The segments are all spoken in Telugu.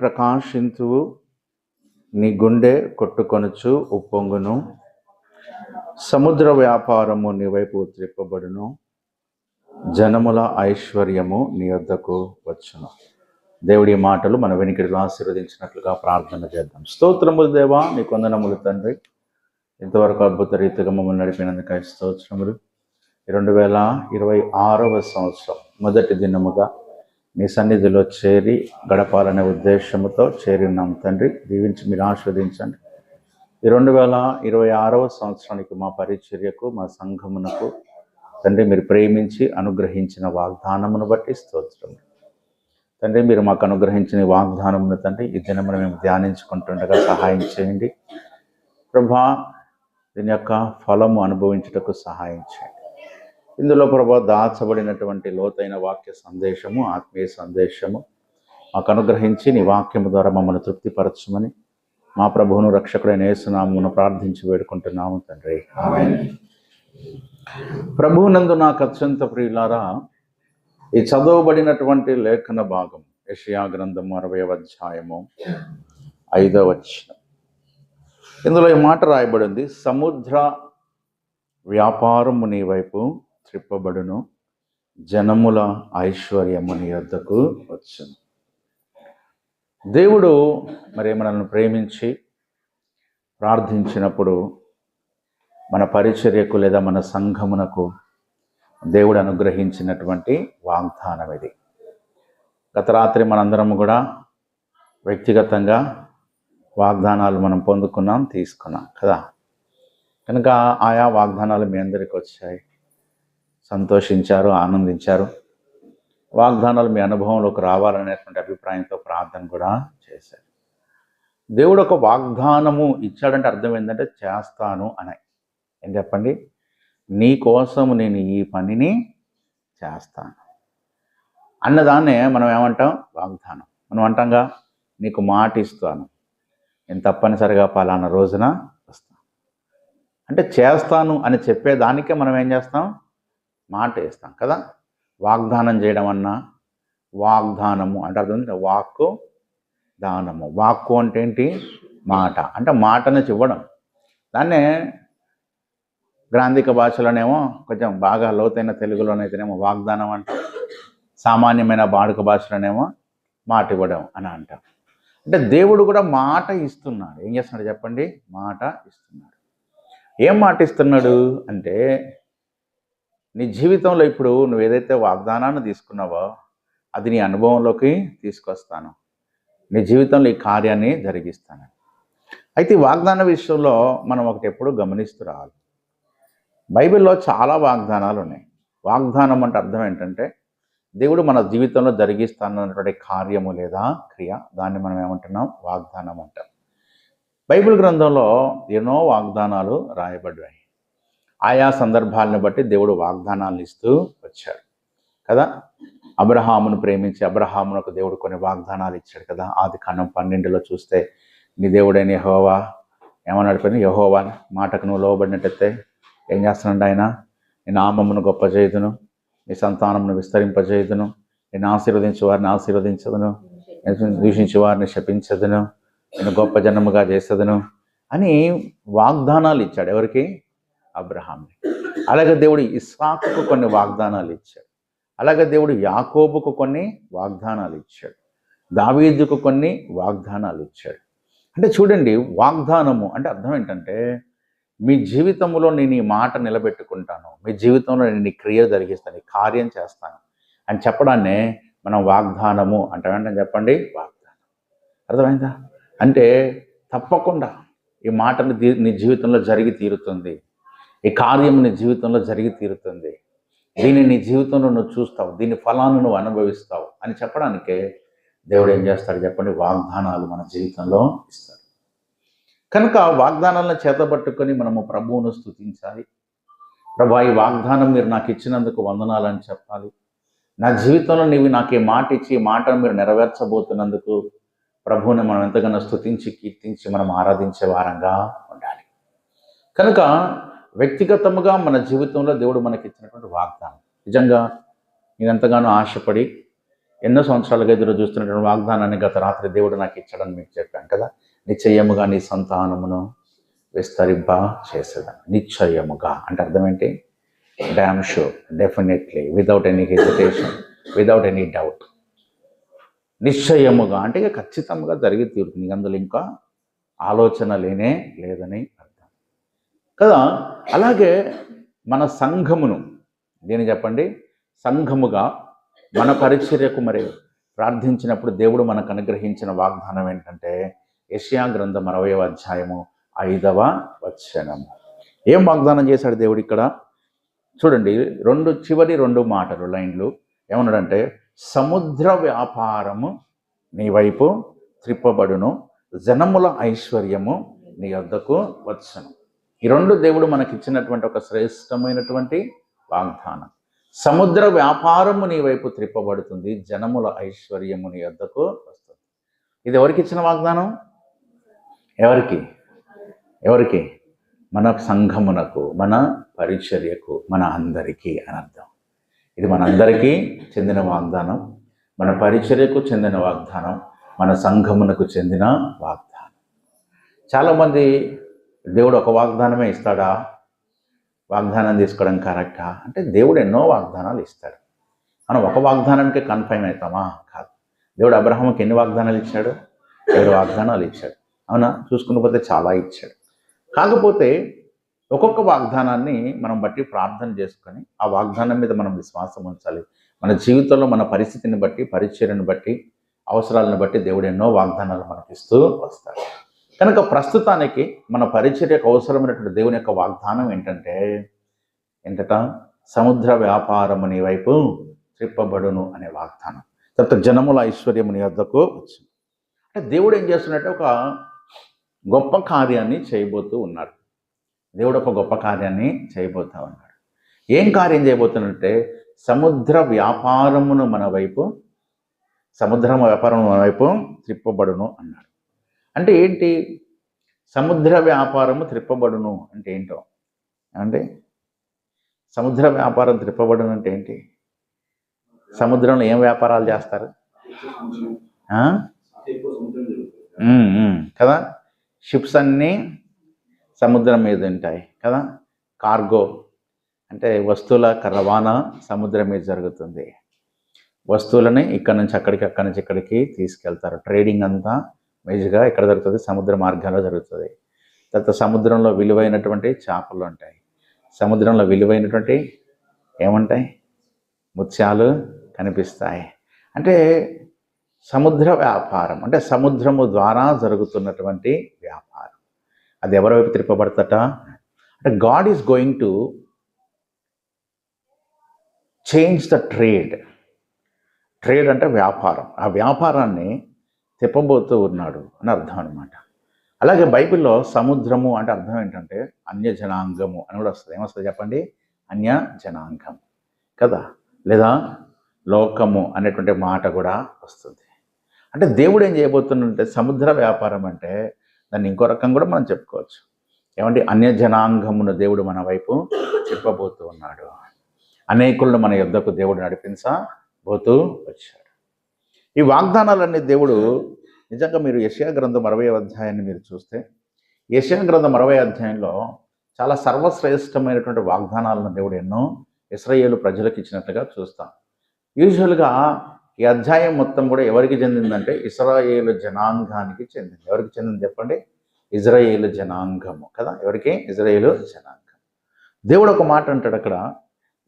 ప్రకాశింతువు నీ గుండె కొట్టుకొనుచు ఉప్పొంగును. సముద్ర వ్యాపారము నీ వైపు త్రిప్పబడును. జనముల ఐశ్వర్యము నీ వద్దకు వచ్చును. దేవుడి మాటలు మన వెనుకడిలో ఆశీర్వదించినట్లుగా ప్రార్థన చేద్దాం. స్తోత్రములు దేవా నీ కొందనములు తండ్రి. ఇంతవరకు అద్భుత రీతిగా మమ్మల్ని నడిపినందుకు స్తోత్రములు. రెండు వేల ఇరవై ఆరవ సంవత్సరం మొదటి దినముగా మీ సన్నిధిలో చేరి గడపాలనే ఉద్దేశంతో చేరినాం తండ్రి. దీవించి మీరు ఆస్వాదించండి ఈ రెండు వేల ఇరవై ఆరవ సంవత్సరానికి మా పరిచర్యకు మా సంఘమునకు తండ్రి మీరు ప్రేమించి అనుగ్రహించిన వాగ్దానమును బట్టి స్తోత్రం. తండ్రి మీరు మాకు అనుగ్రహించిన వాగ్దానమును తండ్రి ఈ దినమున మేము ధ్యానించుకుంటుండగా సహాయం చేయండి. ప్రభా దీని యొక్క ఫలము అనుభవించుటకు సహాయం చేయండి. ఇందులో ప్రభా దాచబడినటువంటి లోతైన వాక్య సందేశము ఆత్మీయ సందేశము. మాకు అనుగ్రహించి నీ వాక్యము ద్వారా మమ్మల్ని తృప్తిపరచమని మా ప్రభువును రక్షకుడైన యేసునామమును ప్రార్థించి వేడుకుంటున్నాము తండ్రి. ప్రభువునందు నాకు అత్యంత ప్రియులారా ఈ చదవబడినటువంటి లేఖన భాగం యషయా గ్రంథము అరవై అధ్యాయము ఐదవ వచనం. ఇందులో ఈ మాట రాయబడింది సముద్ర వ్యాపారము నీ వైపు త్రిప్పబడును. జనముల ఐశ్వర్యము నీ వద్దకు వచ్చును. దేవుడు మరి మనల్ని ప్రేమించి ప్రార్థించినప్పుడు మన పరిచర్యకు లేదా మన సంఘమునకు దేవుడు అనుగ్రహించినటువంటి వాగ్దానం ఇది. గత రాత్రి మనందరం కూడా వ్యక్తిగతంగా వాగ్దానాలు మనం పొందుకున్నాం తీసుకున్నాం కదా. కనుక ఆయా వాగ్దానాలు మీ అందరికి వచ్చాయి. సంతోషించారు ఆనందించారు. వాగ్దానాలు మీ అనుభవంలోకి రావాలనేటువంటి అభిప్రాయంతో ప్రార్థన కూడా చేశారు. దేవుడు ఒక వాగ్దానము ఇచ్చాడంటే అర్థం ఏంటంటే చేస్తాను అని. ఏం చెప్పండి? నీ కోసం నేను ఈ పనిని చేస్తాను. అన్నదాన్నే మనం ఏమంటాం? వాగ్దానం. మనం అంటాంగా నీకు మాట ఇస్తాను. నేను తప్పనిసరిగా పలానా రోజున వస్తాను. అంటే చేస్తాను అని చెప్పేదానికే మనం ఏం చేస్తాం? మాట ఇస్తాం కదా? వాగ్దానం చేయడం అన్నా? వాగ్దానము అంటే అర్థం వాక్కు దానము. వాక్కు అంటే ఏంటి? మాట. అంటే మాటను చివ్వడం. దాన్నే గ్రాంధిక భాషలోనేమో కొంచెం బాగా లోతైన తెలుగులోనైతేనేమో వాగ్దానం అంటాం. సామాన్యమైన బాడుక భాషలోనేమో మాట ఇవ్వడం అని అంటాం. అంటే దేవుడు కూడా మాట ఇస్తున్నాడు. ఏం చేస్తున్నాడు చెప్పండి? మాట ఇస్తున్నాడు. ఏం మాట ఇస్తున్నాడు? అంటే నీ జీవితంలో ఇప్పుడు నువ్వు ఏదైతే వాగ్దానాన్ని తీసుకున్నావో అది నీ అనుభవంలోకి తీసుకొస్తాను. నీ జీవితంలో ఈ కార్యాన్ని జరిగిస్తాను. అయితే ఈ వాగ్దాన విషయంలో మనం ఒకటి ఎప్పుడు గమనిస్తూ రావాలి. బైబిల్లో చాలా వాగ్దానాలు ఉన్నాయి. వాగ్దానం అంటే అర్థం ఏంటంటే దేవుడు మన జీవితంలో జరిగిస్తానన్నటువంటి కార్యము లేదా క్రియ దాన్ని మనం ఏమంటున్నాం? వాగ్దానం అంటాం. బైబిల్ గ్రంథంలో ఎన్నో వాగ్దానాలు రాయబడ్డాయి. ఆయా సందర్భాలను బట్టి దేవుడు వాగ్దానాలు ఇస్తూ వచ్చాడు కదా? అబ్రహామును ప్రేమించి అబ్రహామునకు దేవుడు కొన్ని వాగ్దానాలు ఇచ్చాడు కదా? ఆది కాండం పన్నెండులో చూస్తే నీ దేవుడైన యహోవా ఏమన్నాడు పని యహోవా మాటకు నువ్వు లోబడినట్టయితే ఏం చేస్తున్నాడు ఆయన? నీ నామమును గొప్ప చేయుదును నీ సంతానమును విస్తరింపజేయుదును నేను ఆశీర్వదించు వారిని ఆశీర్వదించదును దూషించి వారిని శపించదును నేను గొప్ప జన్మగా చేసేదను అని వాగ్దానాలు ఇచ్చాడు. ఎవరికి? అబ్రహాంని అలాగే దేవుడు ఇస్సాకుకు కొన్ని వాగ్దానాలు ఇచ్చాడు. అలాగే దేవుడు యాకోబుకు కొన్ని వాగ్దానాలు ఇచ్చాడు. దావీదుకు కొన్ని వాగ్దానాలు ఇచ్చాడు. అంటే చూడండి వాగ్దానము అంటే అర్థం ఏంటంటే మీ జీవితంలో నేను ఈ మాట నిలబెట్టుకుంటాను. మీ జీవితంలో నేను ఈ క్రియ జరిగిస్తాను ఈ కార్యం చేస్తాను అని చెప్పడాన్నే మనం వాగ్దానము అంటే వెంటనే చెప్పండి వాగ్దానం. అర్థమైందా? అంటే తప్పకుండా ఈ మాటను నీ జీవితంలో జరిగి తీరుతుంది. ఈ కార్యం నీ జీవితంలో జరిగి తీరుతుంది. దీన్ని నీ జీవితంలో నువ్వు చూస్తావు. దీని ఫలాన్ని నువ్వు అనుభవిస్తావు అని చెప్పడానికే దేవుడు ఏం చేస్తాడు చెప్పండి? వాగ్దానాలు మన జీవితంలో ఇస్తాడు. కనుక వాగ్దానాలను చేతబట్టుకొని మనము ప్రభువును స్థుతించాలి ప్రభా ఈ వాగ్దానం మీరు నాకు ఇచ్చినందుకు వందనాలని చెప్పాలి. నా జీవితంలో నీవు నాకు ఈ మాట ఇచ్చి ఈ మాటను మీరు నెరవేర్చబోతున్నందుకు ప్రభువుని మనం ఎంతగానో స్థుతించి కీర్తించి మనం ఆరాధించే వారంగా ఉండాలి. కనుక వ్యక్తిగతముగా మన జీవితంలో దేవుడు మనకి ఇచ్చినటువంటి వాగ్దానం. నిజంగా నేను ఎంతగానో ఆశపడి ఎన్నో సంవత్సరాలుగా ఎదురు చూస్తున్నటువంటి వాగ్దానాన్ని గత రాత్రి దేవుడు నాకు ఇచ్చాడని మీకు చెప్పాను కదా. నిశ్చయముగా నీ సంతానమును విస్తరింప చేసేదాన్ని నిశ్చయముగా. అంటే అర్థం ఏంటి? Damn sure definitely without any hesitation without any doubt నిశ్చయముగా అంటే ఇక ఖచ్చితంగా జరిగి తీరుతుంది. అందులో ఇంకా ఆలోచన లేనే లేదని కదా? అలాగే మన సంఘమును దీని చెప్పండి? సంఘముగా మన పరిచర్యకు మరి ప్రార్థించినప్పుడు దేవుడు మనకు అనుగ్రహించిన వాగ్దానం ఏంటంటే యష్యా గ్రంథం అరవయవ అధ్యాయము ఐదవ వచనము ఏం వాగ్దానం చేశాడు దేవుడు ఇక్కడ? చూడండి రెండు చివరి రెండు మాటలు లైన్లు. ఏమన్నాడంటే సముద్ర వ్యాపారము నీ వైపు త్రిప్పబడును జనముల ఐశ్వర్యము నీ వద్దకు వచ్చను. ఈ రెండు దేవుడు మనకి ఇచ్చినటువంటి ఒక శ్రేష్టమైనటువంటి వాగ్దానం. సముద్ర వ్యాపారము నీ వైపు త్రిప్పబడుతుంది జనముల ఐశ్వర్యము నీ వద్దకు వస్తుంది. ఇది ఎవరికి ఇచ్చిన వాగ్దానం? ఎవరికి? ఎవరికి? మన సంఘమునకు మన పరిచర్యకు మన అందరికీ అని అర్థం. ఇది మన అందరికీ చెందిన వాగ్దానం. మన పరిచర్యకు చెందిన వాగ్దానం. మన సంఘమునకు చెందిన వాగ్దానం. చాలామంది దేవుడు ఒక వాగ్దానమే ఇస్తాడా? వాగ్దానం తీసుకోవడం కరెక్టా? అంటే దేవుడు ఎన్నో వాగ్దానాలు ఇస్తాడు. మనం ఒక వాగ్దానానికి కన్ఫైమ్ అవుతామా? కాదు. దేవుడు అబ్రహాంకి ఎన్ని వాగ్దానాలు ఇచ్చాడు? ఏడు వాగ్దానాలు ఇచ్చాడు. అవునా? చూసుకుని పోతే చాలా ఇచ్చాడు. కాకపోతే ఒక్కొక్క వాగ్దానాన్ని మనం బట్టి ప్రార్థన చేసుకొని ఆ వాగ్దానం మీద మనం విశ్వాసం ఉంచాలి. మన జీవితంలో మన పరిస్థితిని బట్టి పరిచర్యను బట్టి అవసరాలను బట్టి దేవుడు ఎన్నో వాగ్దానాలు మనకిస్తూ వస్తాడు. కనుక ప్రస్తుతానికి మన పరిచర్యకు అవసరమైనటువంటి దేవుని యొక్క వాగ్దానం ఏంటంటే ఏంటట సముద్ర వ్యాపారము నీ వైపు త్రిప్పబడును అనే వాగ్దానం. తర్వాత జనముల ఐశ్వర్యము నీ వద్దకు వచ్చింది. అంటే దేవుడు ఏం చేస్తున్నట్టే ఒక గొప్ప కార్యాన్ని చేయబోతూ ఉన్నాడు. దేవుడు ఒక గొప్ప కార్యాన్ని చేయబోతా ఉన్నాడు. ఏం కార్యం చేయబోతున్నట్టే సముద్ర వ్యాపారమును మన వైపు సముద్రం వ్యాపారం మన వైపు త్రిప్పబడును అన్నాడు. అంటే ఏంటి? సముద్ర వ్యాపారము త్రిప్పబడును అంటే ఏంటో? అంటే సముద్ర వ్యాపారం త్రిప్పబడును అంటే ఏంటి? సముద్రంలో ఏం వ్యాపారాలు చేస్తారు? కదా? షిప్స్ అన్నీ సముద్రం మీద ఉంటాయి కదా? కార్గో అంటే వస్తువుల రవాణా సముద్రం మీద జరుగుతుంది. వస్తువులని ఇక్కడ నుంచి అక్కడికి అక్కడి నుంచి ఇక్కడికి తీసుకెళ్తారు. ట్రేడింగ్ అంతా మేజర్గా ఎక్కడ జరుగుతుంది? సముద్ర మార్గంలో జరుగుతుంది. తర్వాత సముద్రంలో విలువైనటువంటి చేపలు ఉంటాయి. సముద్రంలో విలువైనటువంటి ఏముంటాయి? ముత్యాలు కనిపిస్తాయి. అంటే సముద్ర వ్యాపారం అంటే సముద్రము ద్వారా జరుగుతున్నటువంటి వ్యాపారం. అది ఎవరివైపు తిరిపబడతట అంటే God is going to change the trade trade అంటే వ్యాపారం. ఆ వ్యాపారాన్ని తిప్పబోతూ ఉన్నాడు అని అర్థం అనమాట అలాగే బైబిల్లో సముద్రము అంటే అర్థం ఏంటంటే అన్య జనాంగము అని కూడా వస్తుంది. ఏమొస్తుంది చెప్పండి? అన్య జనాంగం. కదా? లేదా లోకము అనేటువంటి మాట కూడా వస్తుంది. అంటే దేవుడు ఏం చేయబోతుందంటే సముద్ర వ్యాపారం అంటే దాన్ని ఇంకో రకం కూడా మనం చెప్పుకోవచ్చు. ఏమంటే అన్య జనాంగమును దేవుడు మన వైపు చెప్పబోతూ ఉన్నాడు. అనేకులను మన యుద్ధకు దేవుడు నడిపించబోతూ వచ్చాడు. ఈ వాగ్దానాలన్నీ దేవుడు నిజంగా మీరు యశయా గ్రంథం అరవై అధ్యాయాన్ని మీరు చూస్తే యశయా గ్రంథం అరవై అధ్యాయంలో చాలా సర్వశ్రేష్టమైనటువంటి వాగ్దానాలను దేవుడు ఎన్నో ఇస్రాయేలు ప్రజలకు ఇచ్చినట్లుగా చూస్తాం. యూజువల్గా ఈ అధ్యాయం మొత్తం కూడా ఎవరికి చెందిందంటే ఇస్రాయేలు జనాంగానికి చెందింది. ఎవరికి చెందింది చెప్పండి? ఇజ్రాయేలు జనాంగము కదా? ఎవరికి? ఇజ్రాయేలు జనాంగం. దేవుడు ఒక మాట అంటాడు అక్కడ.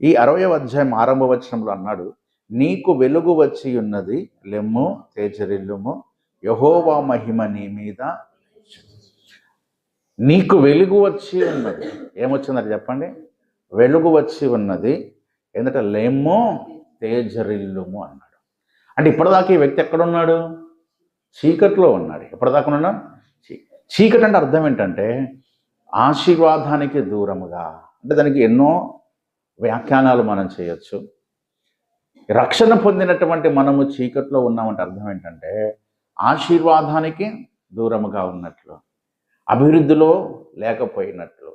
ఈ అరవై అధ్యాయం ఆరంభ వచనంలో అన్నాడు నీకు వెలుగు వచ్చి ఉన్నది లెమ్ము తేజరిల్లుము. యహోవా మహిమ నీ మీద. నీకు వెలుగు వచ్చి ఉన్నది. ఏమొచ్చిందంటే చెప్పండి? వెలుగు వచ్చి ఉన్నది. ఎందుకంటే లెమ్ము తేజరిల్లుము అన్నాడు. అంటే ఇప్పటిదాకా ఈ వ్యక్తి ఎక్కడున్నాడు? చీకట్లో ఉన్నాడు. ఎప్పటిదాకా ఉన్నా చీ- చీకటి అంటే అర్థం ఏంటంటే ఆశీర్వాదానికి దూరముగా. అంటే దానికి ఎన్నో వ్యాఖ్యానాలు మనం చేయొచ్చు. రక్షణ పొందినటువంటి మనము చీకట్లో ఉన్నామంటే అర్థం ఏంటంటే ఆశీర్వాదానికి దూరముగా ఉన్నట్లు అభివృద్ధిలో లేకపోయినట్లు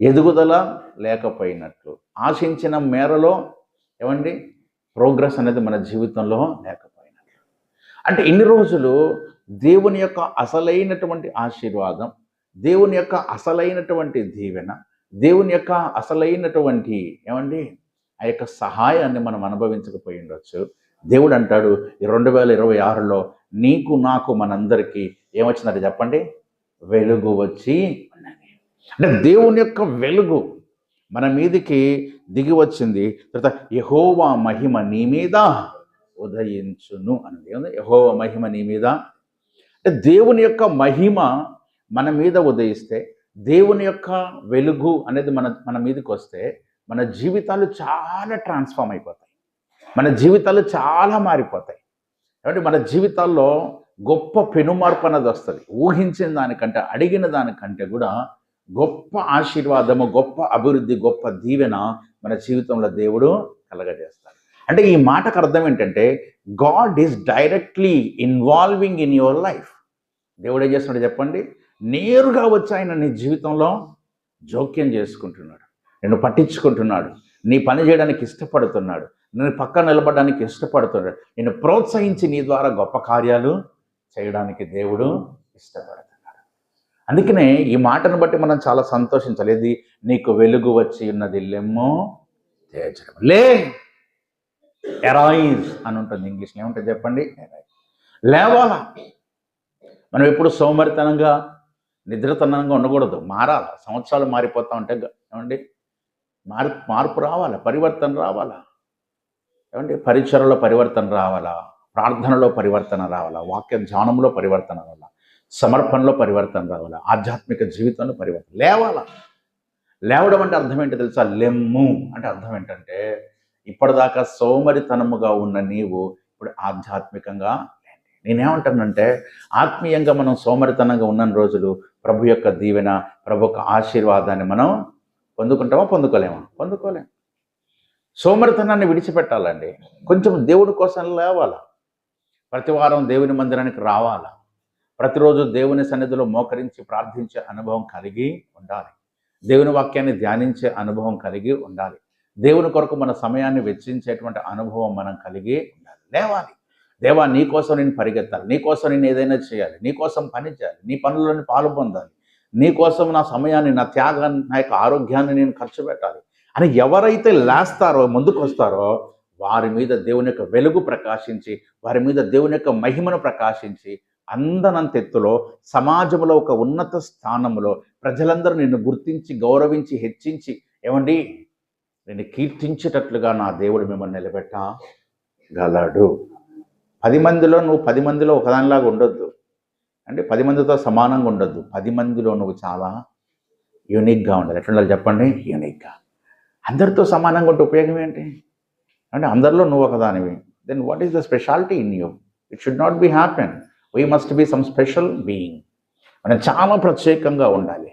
ఎదుగుదల లేకపోయినట్లు ఆశించిన మేరలో ఏమండి? ప్రోగ్రెస్ అనేది మన జీవితంలో లేకపోయినట్లు. అంటే ఇన్ని రోజులు దేవుని యొక్క అసలైనటువంటి ఆశీర్వాదం దేవుని యొక్క అసలైనటువంటి దీవెన దేవుని యొక్క అసలైనటువంటి ఏమండి? ఆ యొక్క సహాయాన్ని మనం అనుభవించకపోయి ఉండొచ్చు దేవుడు అంటాడు ఈ రెండు వేల ఇరవై ఆరులో నీకు నాకు మనందరికీ ఏమొచ్చిందంటే చెప్పండి? వెలుగు వచ్చి ఉన్నది. అంటే దేవుని యొక్క వెలుగు మన మీదికి దిగి వచ్చింది. తర్వాత యహోవా మహిమ నీ మీద ఉదయించును అనేది ఏముంది? యహోవా మహిమ నీ మీద. అంటే దేవుని యొక్క మహిమ మన మీద ఉదయిస్తే దేవుని యొక్క వెలుగు అనేది మన మన మీదకి వస్తే మన జీవితాలు చాలా ట్రాన్స్ఫామ్ అయిపోతాయి. మన జీవితాలు చాలా మారిపోతాయి. కాబట్టి మన జీవితాల్లో గొప్ప పెనుమార్పు అన్నది వస్తుంది. ఊహించిన దానికంటే అడిగిన దానికంటే కూడా గొప్ప ఆశీర్వాదము గొప్ప అభివృద్ధి గొప్ప దీవెన మన జీవితంలో దేవుడు కలగజేస్తాడు. అంటే ఈ మాటకు అర్థం ఏంటంటే God is directly involving in your life. దేవుడు ఏం చేస్తున్నాడు చెప్పండి? నేరుగా వచ్చి ఆయన నీ జీవితంలో జోక్యం చేసుకుంటున్నాడు. నిన్ను పట్టించుకుంటున్నాడు. నీ పని చేయడానికి ఇష్టపడుతున్నాడు. నేను పక్కన నిలబడడానికి ఇష్టపడుతున్నాడు. నేను ప్రోత్సహించి నీ ద్వారా గొప్ప కార్యాలు చేయడానికి దేవుడు ఇష్టపడుతున్నాడు. అందుకనే ఈ మాటను బట్టి మనం చాలా సంతోషించాలి. ఇది నీకు వెలుగు వచ్చి ఉన్నది లెమ్మో తేజడం లే! ఎరాయిజ్ అని ఉంటుంది ఇంగ్లీష్లో. ఏముంటుంది చెప్పండి? ఎరైజ్ లేవాలా? మనం ఎప్పుడు సోమరితనంగా నిద్రతనంగా ఉండకూడదు. మారాలి? సంవత్సరాలు మారిపోతా ఉంటే ఏమండి? మార్ మార్పు రావాలా? పరివర్తన రావాలా? ఏమంటే పరిచరలో పరివర్తన రావాలా? ప్రార్థనలో పరివర్తన రావాలా? వాక్య ధ్యానంలో పరివర్తన రావాలా? సమర్పణలో పరివర్తన రావాలా? ఆధ్యాత్మిక జీవితంలో పరివర్తన లేవాలా? లేవడం అంటే అర్థం ఏంటో తెలుసా? లెమ్ము. అంటే అర్థం ఏంటంటే ఇప్పటిదాకా సోమరితనముగా ఉన్న నీవు ఇప్పుడు ఆధ్యాత్మికంగా నేనేమంటానంటే ఆత్మీయంగా మనం సోమరితనంగా ఉన్న రోజులు ప్రభు యొక్క దీవెన ప్రభు యొక్క ఆశీర్వాదాన్ని మనం పొందుకుంటామా పొందుకోలేమా? పొందుకోలేం. సోమరితనాన్ని విడిచిపెట్టాలండి. కొంచెం దేవుడి కోసం లేవాలా? ప్రతి వారం దేవుని మందిరానికి రావాలా? ప్రతిరోజు దేవుని సన్నిధిలో మోకరించి ప్రార్థించే అనుభవం కలిగి ఉండాలి. దేవుని వాక్యాన్ని ధ్యానించే అనుభవం కలిగి ఉండాలి. దేవుని కొరకు మన సమయాన్ని వెచ్చించేటువంటి అనుభవం మనం కలిగి ఉండాలి. లేవాలి. దేవా నీ కోసం నేను పరిగెత్తాలి. నీ కోసం నేను ఏదైనా చేయాలి. నీ కోసం పని చేయాలి. నీ పనులను పాలు పొందాలి. నీకోసం నా సమయాన్ని నా త్యాగాన్ని నా యొక్క ఆరోగ్యాన్ని నేను ఖర్చు పెట్టాలి. అని ఎవరైతే లేస్తారో ముందుకు వస్తారో వారి మీద దేవుని యొక్క వెలుగు ప్రకాశించి వారి మీద దేవుని యొక్క మహిమను ప్రకాశించి అందనంతెత్తులో సమాజంలో ఒక ఉన్నత స్థానంలో ప్రజలందరూ నిన్ను గుర్తించి గౌరవించి హెచ్చించి ఏమండి? నేను కీర్తించేటట్లుగా నా దేవుడు మిమ్మల్ని నిలబెట్టగలడు. పది మందిలో నువ్వు పది మందిలో ఒకదానిలాగా ఉండొద్దు. అంటే పది మందితో సమానంగా ఉండొద్దు. పది మందిలో నువ్వు చాలా యూనిక్గా ఉండాలి. ఎట్లా ఉండాలి చెప్పండి? యూనిక్గా అందరితో సమానంగా ఉంటే ఉపయోగం ఏంటి? అంటే అందరిలో నువ్వు ఒకదానివి. Then what is the speciality in you it should not be happen we must be some special being మనం చాలా ప్రత్యేకంగా ఉండాలి.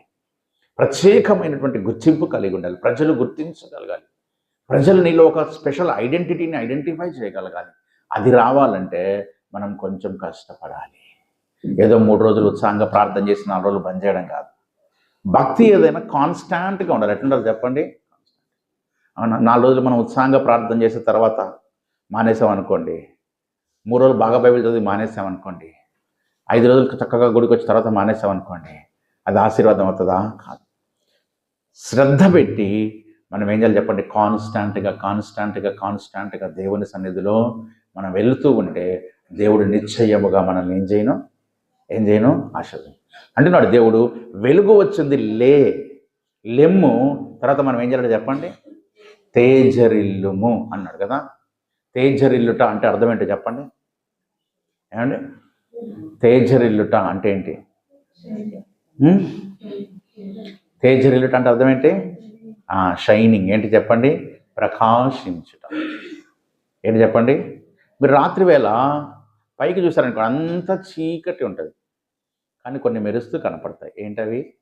ప్రత్యేకమైనటువంటి గుర్తింపు కలిగి ఉండాలి. ప్రజలు గుర్తించగలగాలి. ప్రజలు నీలో ఒక స్పెషల్ ఐడెంటిటీని ఐడెంటిఫై చేయగలగాలి. అది రావాలంటే మనం కొంచెం కష్టపడాలి. ఏదో మూడు రోజులు ఉత్సాహంగా ప్రార్థన చేసి నాలుగు రోజులు బంద్ చేయడం కాదు. భక్తి ఏదైనా కాన్స్టాంట్గా ఉండాలి. ఎట్లుండాలి చెప్పండి? నాలుగు రోజులు మనం ఉత్సాహంగా ప్రార్థన చేసిన తర్వాత మానేసామనుకోండి మూడు రోజులు బాగా బైబిల్ చదివి మానేసామనుకోండి ఐదు రోజులు చక్కగా గుడికి వచ్చిన తర్వాత మానేసామనుకోండి అది ఆశీర్వాదం అవుతుందా? కాదు. శ్రద్ధ పెట్టి మనం ఏం చేయాలి చెప్పండి? కాన్స్టాంట్గా కాన్స్టాంట్గా కాన్స్టాంట్గా దేవుని సన్నిధిలో మనం వెళుతూ ఉంటే దేవుడు నిశ్చయముగా మనల్ని ఏం చేయను? ఏం చేయను? ఆశీర్వదం అంటున్నాడు దేవుడు వెలుగు వచ్చింది లే లెమ్ము. తర్వాత మనం ఏం చేయాలి చెప్పండి? తేజరిల్లుము అన్నాడు కదా. తేజరిల్లుట అంటే అర్థం ఏంటో చెప్పండి. ఏమండి? తేజరిల్లుట అంటే ఏంటి? తేజరిల్లుట అంటే అర్థం ఏంటి? షైనింగ్. ఏంటి చెప్పండి? ప్రకాశించుట. ఏంటి చెప్పండి? మీరు రాత్రి వేళ పైకి చూసారనుకో అంత చీకటి ఉంటుంది. కానీ కొన్ని మెరుస్తూ కనపడతాయి. ఏంటవి?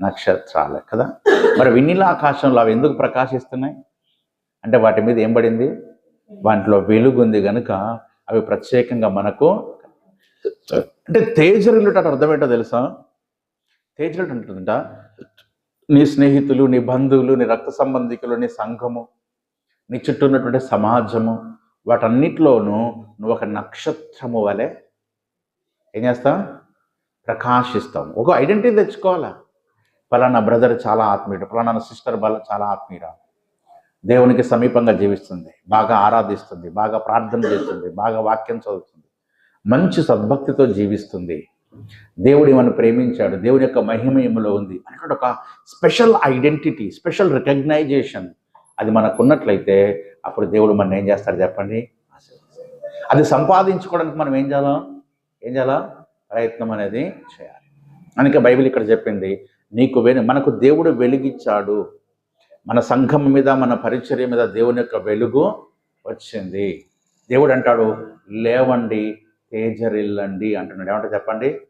నక్షత్రాలు కదా? మరి వినిల ఆకాశంలో అవి ఎందుకు ప్రకాశిస్తున్నాయి? అంటే వాటి మీద ఏం పడింది? వాటిలో వెలుగుంది కనుక అవి ప్రత్యేకంగా మనకు అంటే తేజరిల్లుట అంటే అర్థం ఏంటో తెలుసా? తేజరిల్లుట అంటుందంట. నీ స్నేహితులు నీ బంధువులు నీ రక్త సంబంధికులు నీ సంఘము నీ చుట్టూ ఉన్నటువంటి సమాజము వాటన్నిటిలోనూ నువ్వు ఒక నక్షత్రము వలె ఏం చేస్తావు ప్రకాశిస్తాం. ఒక ఐడెంటిటీ తెచ్చుకోవాలా? ఫలానా బ్రదర్ చాలా ఆత్మీయుడు ఫలానా సిస్టర్ బల చాలా ఆత్మీయురా దేవునికి సమీపంగా జీవిస్తుంది బాగా ఆరాధిస్తుంది బాగా ప్రార్థన చేస్తుంది బాగా వాక్యం చదువుతుంది మంచి సద్భక్తితో జీవిస్తుంది. దేవుడు ఏమని ప్రేమించాడు? దేవుని యొక్క మహిమయములో ఉంది? అనేటువంటి ఒక స్పెషల్ ఐడెంటిటీ స్పెషల్ రికగ్నైజేషన్ అది మనకున్నట్లయితే అప్పుడు దేవుడు మనం ఏం చేస్తాడు చెప్పండి? అది సంపాదించుకోవడానికి మనం ఏం చేయాలా? ఏం చేయాలా? ప్రయత్నం అనేది చేయాలి. అందుకే బైబిల్ ఇక్కడ చెప్పింది నీకు వెను మనకు దేవుడు వెలుగిచ్చాడు మన సంఘం మీద మన పరిచర్య మీద దేవుని యొక్క వెలుగు వచ్చింది. దేవుడు అంటాడు లేవండి తేజరిల్లండి అంటున్నాడు. ఏమంటే చెప్పండి?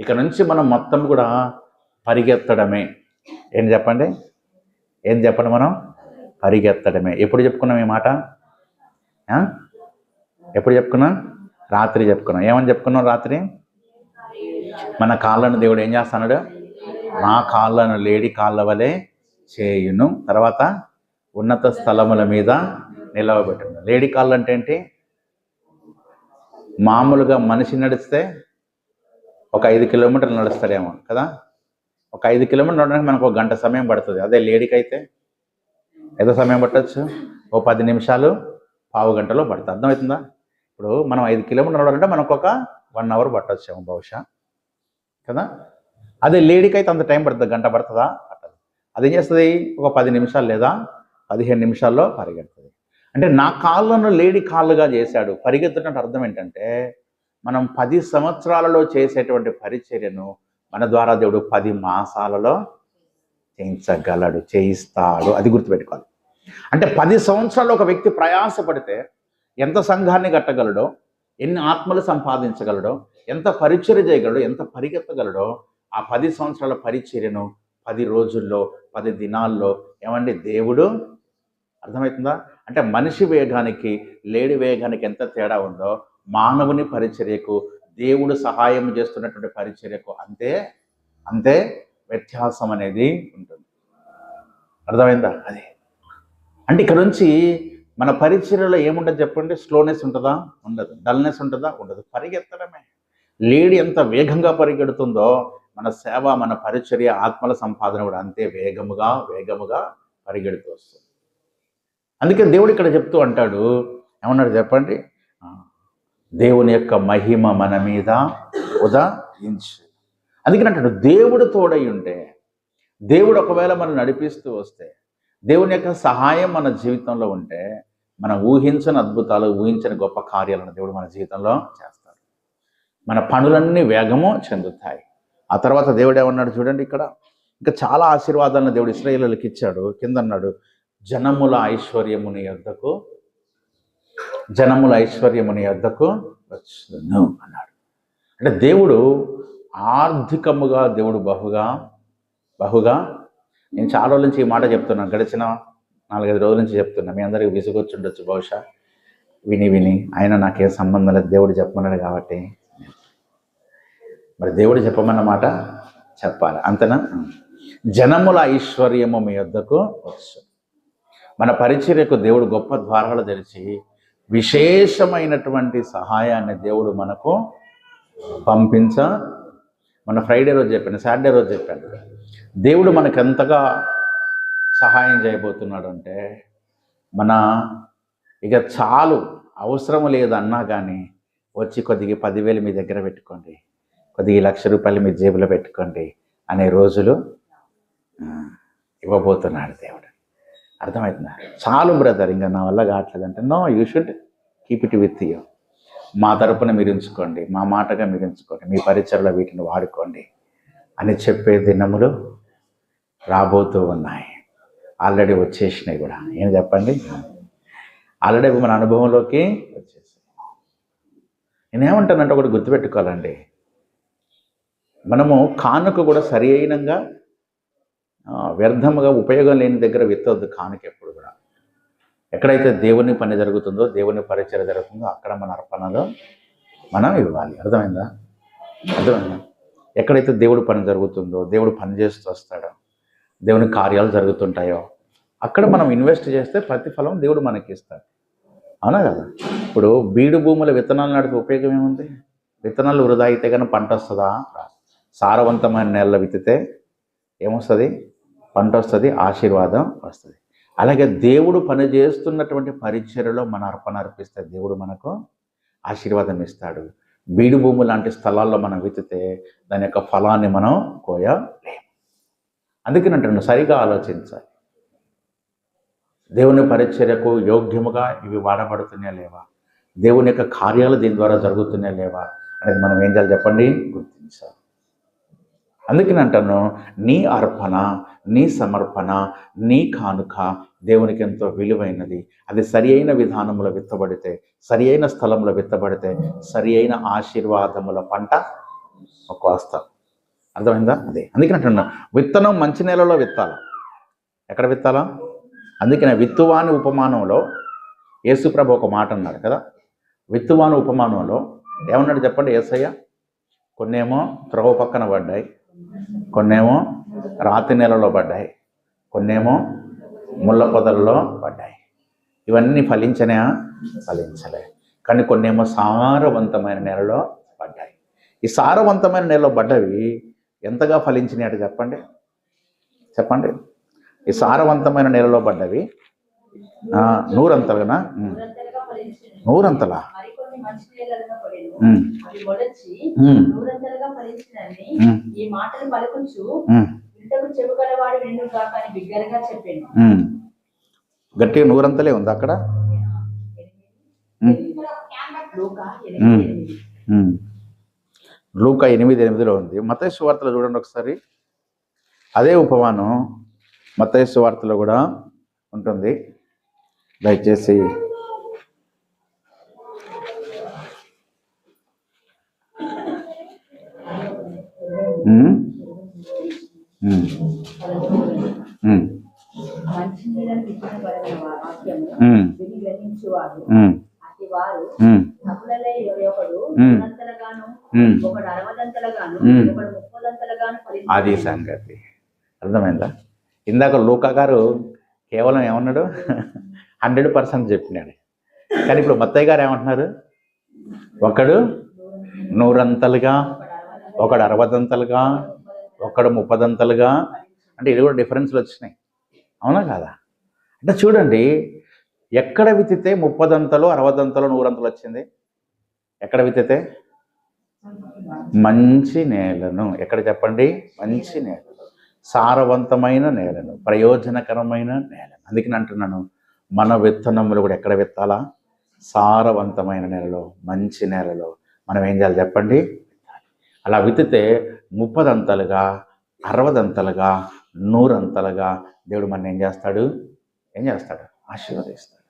ఇక నుంచి మనం మొత్తం కూడా పరిగెత్తడమే. ఏం చెప్పండి? ఏం చెప్పండి మనం? పరిగెత్తడమే. ఎప్పుడు చెప్పుకున్నాం ఈ మాట? ఎప్పుడు చెప్పుకున్నాం? రాత్రి చెప్పుకున్నాం. ఏమని చెప్పుకున్నాం రాత్రి? మన కాళ్ళను దేవుడు ఏం చేస్తున్నాడు నా కాళ్ళను లేడి కాళ్ళ వలె చేయును. తర్వాత ఉన్నత స్థలముల మీద నిలవబెట్టును. లేడి కాళ్ళు అంటే ఏంటి? మామూలుగా మనిషి నడిస్తే ఒక ఐదు కిలోమీటర్లు నడుస్తాడేమో కదా? ఒక ఐదు కిలోమీటర్లు నడడానికి మనకు ఒక గంట సమయం పడుతుంది. అదే లేడీకి అయితే ఎంత సమయం పట్టచ్చు? ఓ పది నిమిషాలు పావు గంటలో పడుతుంది అర్థమవుతుందా? ఇప్పుడు మనం ఐదు కిలోమీటర్లు నడవాలంటే మనకు ఒక వన్ అవర్ పట్టొచ్చేమో బహుశా. కదా? అదే లేడీకి అయితే అంత టైం పడుతుంది? గంట పడుతుందా? పట్టదు. అదేం చేస్తుంది? ఒక పది నిమిషాలు లేదా పదిహేను నిమిషాల్లో పరిగెడుతుంది. అంటే నా కాళ్ళను లేడీ కాళ్ళుగా చేశాడు. పరిగెత్తడం అర్థం ఏంటంటే మనం పది సంవత్సరాలలో చేసేటువంటి పరిచర్యను మన ద్వారా దేవుడు పది మాసాలలో చేయించగలడు చేయిస్తాడు. అది గుర్తుపెట్టుకోవాలి. అంటే పది సంవత్సరాలు ఒక వ్యక్తి ప్రయాసపడితే ఎంత సంఘాన్ని కట్టగలడో ఎన్ని ఆత్మలు సంపాదించగలడో ఎంత పరిచర్య చేయగలడో ఎంత పరిగెత్తగలడో ఆ పది సంవత్సరాల పరిచర్యను పది రోజుల్లో పది దినాల్లో ఏమండి దేవుడు అర్థమవుతుందా? అంటే మనిషి వేగానికి లేడి వేగానికి ఎంత తేడా ఉందో మానవుని పరిచర్యకు దేవుడు సహాయం చేస్తున్నటువంటి పరిచర్యకు అంతే అంతే వ్యత్యాసం అనేది ఉంటుంది. అర్థమైందా? అది. అంటే ఇక్కడ నుంచి మన పరిచర్యలో ఏముంటుంది చెప్పండి? స్లోనెస్ ఉంటుందా? ఉండదు. డల్నెస్ ఉంటుందా? ఉండదు. పరిగెత్తడమే. లేడీ ఎంత వేగంగా పరిగెడుతుందో మన సేవ మన పరిచర్య ఆత్మల సంపాదన కూడా అంతే వేగముగా వేగముగా పరిగెడుతూ వస్తుంది. అందుకే దేవుడు ఇక్కడ చెప్తూ అంటాడు ఏమన్నాడు చెప్పండి? దేవుని యొక్క మహిమ మన మీద ఉదయించు. అందుకని అంటాడు దేవుడు తోడై ఉంటే దేవుడు ఒకవేళ మనం నడిపిస్తూ వస్తే దేవుని యొక్క సహాయం మన జీవితంలో ఉంటే మనం ఊహించని అద్భుతాలు ఊహించని గొప్ప కార్యాలను దేవుడు మన జీవితంలో చేస్తాడు. మన పనులన్నీ వేగము చెందుతాయి. ఆ తర్వాత దేవుడు ఏమన్నాడు చూడండి ఇక్కడ ఇంకా చాలా ఆశీర్వాదాలను దేవుడు ఇస్రాయేళ్ళకి ఇచ్చాడు. కింద అన్నాడు జనముల ఐశ్వర్యముని యొద్దకు జనముల ఐశ్వర్యముని యొద్దకు వచ్చును అన్నాడు. అంటే దేవుడు ఆర్థికముగా దేవుడు బహుగా బహుగా. నేను చాలా రోజుల నుంచి ఈ మాట చెప్తున్నాను. గడిచిన నాలుగైదు రోజుల నుంచి చెప్తున్నా మీ అందరికి విసుగొచ్చుండొచ్చు బహుశా. విని విని. ఆయన నాకేం సంబంధం లేదు. దేవుడు చెప్పమన్నాడు కాబట్టి. మరి దేవుడు చెప్పమన్న మాట చెప్పాలి. అంతేనా? జనముల ఐశ్వర్యము మీ వద్దకు వచ్చు. మన పరిచర్యకు దేవుడు గొప్ప ద్వారాలు తెరిచి విశేషమైనటువంటి సహాయాన్ని దేవుడు మనకు పంపించ మన ఫ్రైడే రోజు చెప్పాను సాటర్డే రోజు చెప్పాను. దేవుడు మనకు ఎంతగా సహాయం చేయబోతున్నాడు అంటే మన ఇక చాలు అవసరం లేదన్నా కానీ వచ్చి కొద్దిగా పదివేలు మీ దగ్గర పెట్టుకోండి కొద్దిగా లక్ష రూపాయలు మీ జేబులో పెట్టుకోండి అనే రోజులు ఇవ్వబోతున్నాడు దేవుడు. అర్థమవుతుందా? చాలు బ్రదర్ ఇంకా నా వల్ల కావట్లేదు అంటే no you should keep it with you. మా తరపున మీరు ఉంచుకోండి మా మాటగా మీరు ఉంచుకోండి మీ పరిచయలో వీటిని వాడుకోండి అని చెప్పే దినములు రాబోతూ ఉన్నాయి. ఆల్రెడీ వచ్చేసినాయి కూడా. ఏం చెప్పండి? ఆల్రెడీ మన అనుభవంలోకి వచ్చేసాయి. నేనేమంటానంటే ఒకటి గుర్తుపెట్టుకోవాలండి. మనము కానుక కూడా సరి అయినంగా వ్యర్థముగా ఉపయోగం లేని దగ్గర విత్తవద్దు కానుక ఎప్పుడు కూడా. ఎక్కడైతే దేవుని పని జరుగుతుందో దేవుని పరిచయం జరుగుతుందో అక్కడ మన అర్పణలో మనం ఇవ్వాలి. అర్థమైందా? అర్థమైందా? ఎక్కడైతే దేవుడు పని జరుగుతుందో దేవుడు పని చేస్తూ వస్తాడో దేవుని కార్యాలు జరుగుతుంటాయో అక్కడ మనం ఇన్వెస్ట్ చేస్తే ప్రతిఫలం దేవుడు మనకి ఇస్తాడు. అవునా కదా? ఇప్పుడు బీడు భూముల విత్తనాలు నడిపే ఉపయోగం ఏముంది? విత్తనాలు వృధా అయితే కానీ పంట వస్తుందా? సారవంతమైన నేలలో విత్తితే ఏమొస్తుంది? పంట వస్తుంది ఆశీర్వాదం వస్తుంది. అలాగే దేవుడు పని చేస్తున్నటువంటి పరిచర్యలో మన అర్పణ అర్పిస్తే దేవుడు మనకు ఆశీర్వాదం ఇస్తాడు. బీడు భూమి లాంటి స్థలాల్లో మనం విత్తితే దాని యొక్క ఫలాన్ని మనం కోయలేము. అందుకని అంటున్నాను సరిగా ఆలోచించాలి. దేవుని పరిచర్యకు యోగ్యముగా ఇవి వాడబడుతున్నాయా లేవా? దేవుని యొక్క కార్యాలు దీని ద్వారా జరుగుతున్నాయా లేవా అనేది మనం ఏం చేయాలి చెప్పండి? గుర్తించాలి. అందుకని అంటాను నీ అర్పణ నీ సమర్పణ నీ కానుక దేవునికి ఎంతో విలువైనది. అది సరి అయిన విధానంలో విత్తబడితే సరి అయిన స్థలంలో విత్తబడితే సరి అయిన ఆశీర్వాదముల పంట ఒక అర్థమైందా? అదే. అందుకని అంటున్నా విత్తనం మంచి నేలలో విత్తాల? ఎక్కడ విత్తాలా? అందుకనే విత్తువాని ఉపమానంలో యేసుప్రభు ఒక మాట అన్నాడు కదా. విత్తువాని ఉపమానంలో ఏమన్నాడు చెప్పండి ఏసయ్య కొన్నేమో త్రోవ పక్కన పడ్డాయి. కొన్నేమో రాతి నెలలో పడ్డాయి కొన్నేమో ముళ్ళ పొదల్లో పడ్డాయి. ఇవన్నీ ఫలించనే ఫలించలే. కానీ కొన్నేమో సారవంతమైన నెలలో పడ్డాయి. ఈ సారవంతమైన నెలలో పడ్డవి ఎంతగా ఫలించినాయి చెప్పండి? చెప్పండి. ఈ సారవంతమైన నేలలో పడ్డవి నూరంతలుగా నూరంతలా? ఈ మాటలు పలుకుంచు ఇంతకు చెబుగలవాడు కాక అని బిగ్గరగా చెప్పాను. గట్టిగా నూరంతలే ఉంది అక్కడ? లూకా ఎనిమిది. ఎనిమిదిలో ఉంది. మతయ్య సువార్తలో చూడండి ఒకసారి. అదే ఉపమానం మతయ్య సువార్తలో కూడా ఉంటుంది. దయచేసి మంచి నీళ్ళని వాక్యము విని అతి వారు ఒకడు ఒకడు అరవదంతలుగాను ఒకడు ముప్పదంతలుగాను అది సంగతి. అర్థమైందా? ఇందాక లూకా గారు కేవలం ఏమన్నాడు? హండ్రెడ్ పర్సెంట్ చెప్పినాడు. కానీ ఇప్పుడు మత్తయ్య గారు ఏమంటున్నారు? ఒకడు నూరంతలుగా ఒకడు అరవదంతలుగా ఒకడు ముప్పదంతలుగా అంటే ఇది కూడా డిఫరెన్స్లు వచ్చినాయి. అవునా కాదా? అంటే చూడండి ఎక్కడ విత్తితే ముప్పదంతలు అరవదంతలు నూరంతలు వచ్చింది? ఎక్కడ విత్తితే మంచి నేలను. ఎక్కడ చెప్పండి? మంచి నేలను. సారవంతమైన నేలను. ప్రయోజనకరమైన నేలను. అందుకని అంటున్నాను మన విత్తనములు కూడా ఎక్కడ విత్తాలా? సారవంతమైన నేలలో మంచి నేలలో. మనం ఏం చేయాలి చెప్పండి? అలా విత్తితే ముప్పదంతలుగా అరవదంతలుగా నూరంతలుగా దేవుడు మన ఏం చేస్తాడు? ఏం చేస్తాడు? ఆశీర్వదిస్తాడు.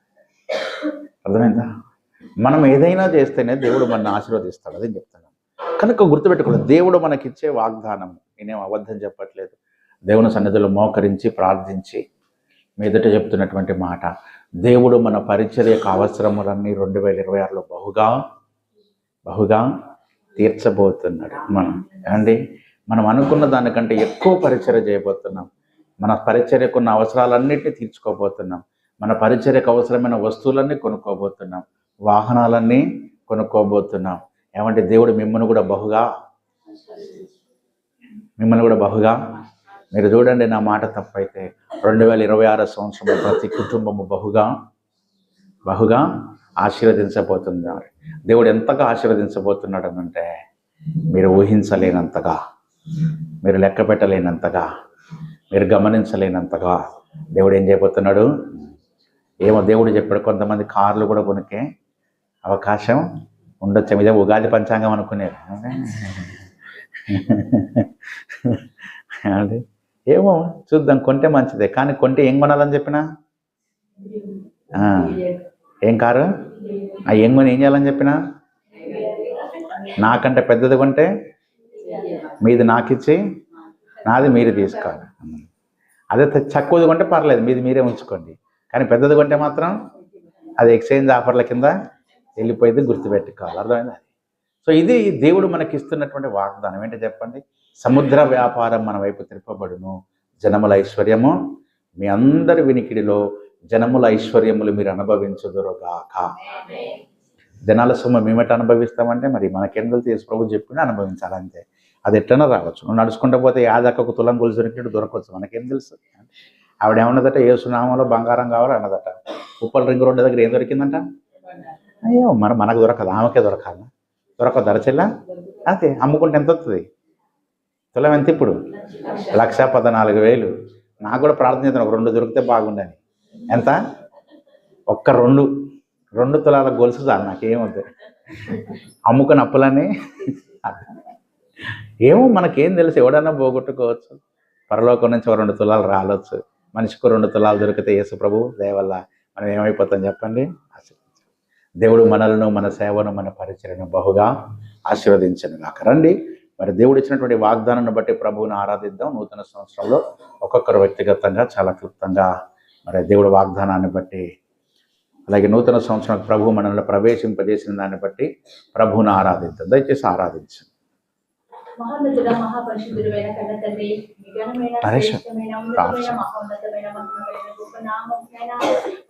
అర్థమైందా? మనం ఏదైనా చేస్తేనే దేవుడు మన ఆశీర్వదిస్తాడు. అదే చెప్తాను. కనుక గుర్తుపెట్టుకోండి దేవుడు మనకిచ్చే వాగ్దానం నేనేం అబద్ధం చెప్పట్లేదు. దేవుని సన్నిధిలో మోకరించి ప్రార్థించి మీదట చెప్తున్నటువంటి మాట దేవుడు మన పరిచర్యకు అవసరములన్నీ రెండు వేల ఇరవై ఆరులో బహుగా బహుగా తీర్చబోతున్నాడు. మనం. ఏమండి? మనం అనుకున్న దానికంటే ఎక్కువ పరిచర్య చేయబోతున్నాం. మన పరిచర్యకున్న అవసరాలన్నింటినీ తీర్చుకోబోతున్నాం. మన పరిచర్యకు అవసరమైన వస్తువులన్నీ కొనుక్కోబోతున్నాం. వాహనాలన్నీ కొనుక్కోబోతున్నాం. ఏమంటే దేవుడు మిమ్మల్ని కూడా బహుగా? మిమ్మల్ని కూడా బహుగా? మీరు చూడండి నా మాట తప్పైతే రెండు వేల ఇరవై ఆరో సంవత్సరంలో ప్రతి కుటుంబము బహుగా? బహుగా? ఆశీర్వదించబోతున్నారు. దేవుడు ఎంతగా ఆశీర్వదించబోతున్నాడు అంటే మీరు ఊహించలేనంతగా. మీరు లెక్క పెట్టలేనంతగా మీరు గమనించలేనంతగా దేవుడు ఏం చేయబోతున్నాడు? ఏమో దేవుడు చెప్పాడు కొంతమంది కార్లు కూడా కొనుక్కే అవకాశం ఉండొచ్చు. ఇదే ఉగాది పంచాంగం అనుకునేది ఏమో చూద్దాం కొంటే మంచిదే. కానీ కొంటే ఏం కొనాలని చెప్పినా? ఏం కారు? ఆ ఏం కొని ఏం చేయాలని చెప్పినా? నాకంటే పెద్దది కొంటే మీది నాకిచ్చి నాది మీరు తీసుకోవాలి. అదే చక్కువది తక్కువది కొంటే పర్లేదు మీది మీరే ఉంచుకోండి. కానీ పెద్దది కొంటే మాత్రం అది ఎక్స్చేంజ్ ఆఫర్ల కింద వెళ్ళిపోయింది గుర్తుపెట్టుకోవాలి. అర్థమైందా? సో ఇది దేవుడు మనకి ఇస్తున్నటువంటి వాగ్దానం. ఏంటో చెప్పండి? సముద్ర వ్యాపారం మన వైపు తిరపబడును జనముల ఐశ్వర్యము మీ అందరి వినికిడిలో జనముల ఐశ్వర్యములు మీరు అనుభవించదురుగాక. జనాల సొమ్ము మేమట అనుభవిస్తామంటే మరి మనకేం తెలిసి ప్రభు చెప్పిన అనుభవించాలి అంతే అది ఎట్లనే రావచ్చు. నువ్వు నడుచుకుంటూ పోతే యాదక్కకు తులం గొలుసు దొరికినట్టు దొరకవచ్చు మనకేం తెలుసు? ఆవిడ ఏమన్నదట? ఏ సునామంలో బంగారం కావాలి అన్నదట. ఉప్పల్ రింగ్ రోడ్డు దగ్గర ఏం దొరికిందంట? అయ్యో మరి మనకు దొరకదు? ఆమెకే దొరకాలి? దొరకదు దరచెల్లా అదే అమ్ముకుంటే ఎంత వస్తుంది తులం ఎంత ఇప్పుడు? లక్ష పద్నాలుగు వేలు. నాకు కూడా ప్రార్థన చేస్తాను ఒక రెండు దొరికితే బాగుండని. ఎంత? ఒక్క రెండు. రెండు తులాల గొలుసు చాలు. నాకేమవుతుంది అమ్ముకుని అప్పులని ఏమో మనకేం తెలుసు ఎవడన్నా పోగొట్టుకోవచ్చు. పరలోకం నుంచి ఒక రెండు తులాలు రాలొచ్చు. మనిషికి రెండు తులాలు దొరికితే యేసు ప్రభు దయవల్ల మనం ఏమైపోతాం చెప్పండి? ఆశీర్వదించండి. దేవుడు మనలను మన సేవను మన పరిచయను బహుగా ఆశీర్వదించను కాక రండి. మరి దేవుడు ఇచ్చినటువంటి వాగ్దానాన్ని బట్టి ప్రభువుని ఆరాధిద్దాం. నూతన సంవత్సరంలో ఒక్కొక్కరు వ్యక్తిగతంగా చాలా క్లుప్తంగా మరి దేవుడు వాగ్దానాన్ని బట్టి అలాగే నూతన సంవత్సరం ప్రభు మనల్ని ప్రవేశింపజేసిన దాన్ని బట్టి ప్రభువుని ఆరాధిద్దాం. దయచేసి ఆరాధించండి. మహోన్నతుడ మహాపరిశుద్ధుడైన కన్న తండ్రి మీ ఘనమైన నరేష్, శ్రేష్టమైన ఉన్నతమైన ప్రార్థన. మహోన్నతమైన మహిమమైన గొప్ప నామమైన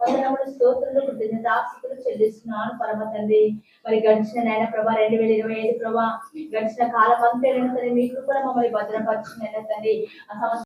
వందనములు స్తోత్రులు చెల్లిస్తున్నాను పరమ తండ్రి మరి గడిచిన నాయన ప్రభా రెండు వేల ఇరవై ఐదు ప్రభా గడిచిన కాలం అంతా తండ్రి మీ కృపణ మమ్మల్ని భద్రపరిచిన తండ్రి ఆ సంవత్సరం